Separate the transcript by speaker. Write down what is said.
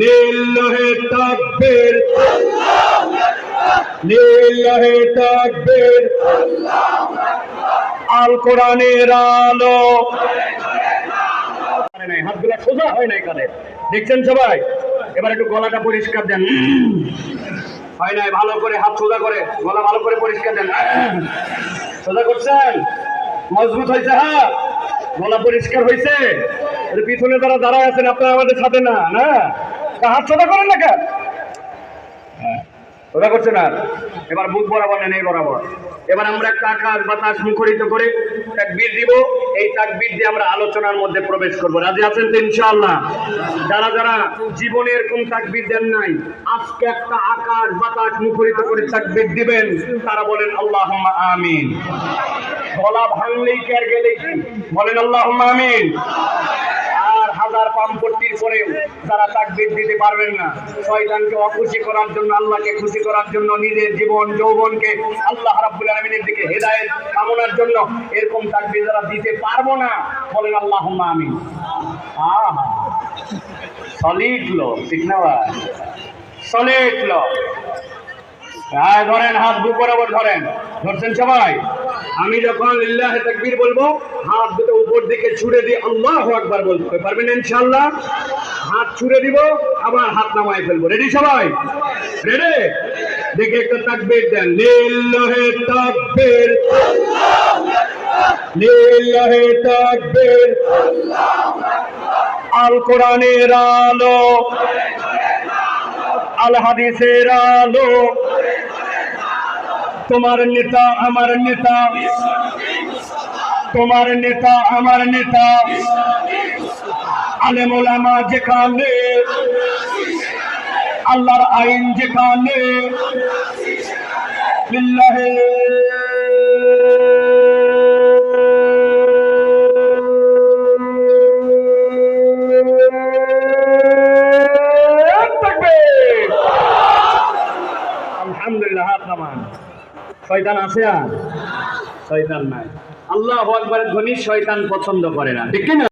Speaker 1: লিল্লাহে তাকবীর। লিল্লাহে তাকবীর। আল কোরআনের আলো। সোজা হয় কানে দেখছেন সবাই? এবার একটু গলাটা পরিষ্কার দেন। হয় নাই, ভালো করে হাত সোজা করে, গলা ভালো করে পরিষ্কার দেন। সোজা করছেন? মজবুত হয়েছে হাত গলা পরিষ্কার হয়েছে। পিছনে তারা দাঁড়ায় আছেন, আপনারা আমাদের সাথে না না? হাত সোজা করেন না কেন? সোজা করছে না এবার বুক বরাবর নেন, এই বরাবর। এবার আমরা একটা আকাশ বাতাস মুখরিত করে তাকবীর দিব। এই তাকবীর দিয়ে আমরা আলোচনার মধ্যে প্রবেশ করব। রাজি আছেন তো ইনশাআল্লাহ? যারা যারা জীবনে এরকম তাকবীর দেন নাই, আজকে একটা আকাশ বাতাস মুখরিত করে তাকবীর দিবেন, তারা বলেন, আল্লাহুম্মা আমিন। গলা ভাঙলেই কি আর গেলেই বলেন, আল্লাহুম্মা আমিন। পাম্পট্টির পরেও তারা তাকবীর দিতে পারবেন না। শয়তানকে অখুশি করার জন্য, আল্লাহকে খুশি করার জন্য নিজের জীবন, যৌবনকে আল্লাহ রাব্বুল আলামিনের দিকে হেদায়েত কামনার জন্য এরকম তাকবীর যারা দিতে পারব না। বলেন, আল্লাহুম্মা আমিন। আহা। সলিড লো, ঠিক না সলিড লো। হ্যাঁ ধরেন, হাত বুক বরাবর ধরেন। ধরছেন সবাই? আমি যখন লিল্লাহ তাকবীর বলব, হাত দুটো উপর দিকে ছুড়ে দিয়ে আল্লাহু আকবার বলতে পারবেন ইনশাআল্লাহ? হাত ছুড়ে দিব, আবার হাত নামায় ফেলব। রেডি সবাই? রেডি দেখে একটা তাকবীর দেন। লিল্লাহে তাকবীর। লিল্লাহে তাকবীর। আল কোরআনের আলো। আল হাদিসের আলো। তোমার নেতা, আমার নেতা। তোমার নেতা, আমার নেতা। আলেম যেখানে, আল্লাহর আইন যেখানে। লিল্লাহে। হাত নামান। শয়তান আছে আর? শয়তান নাই। আল্লাহ আকবরের ধ্বনি শয়তান পছন্দ করে না। ঠিক না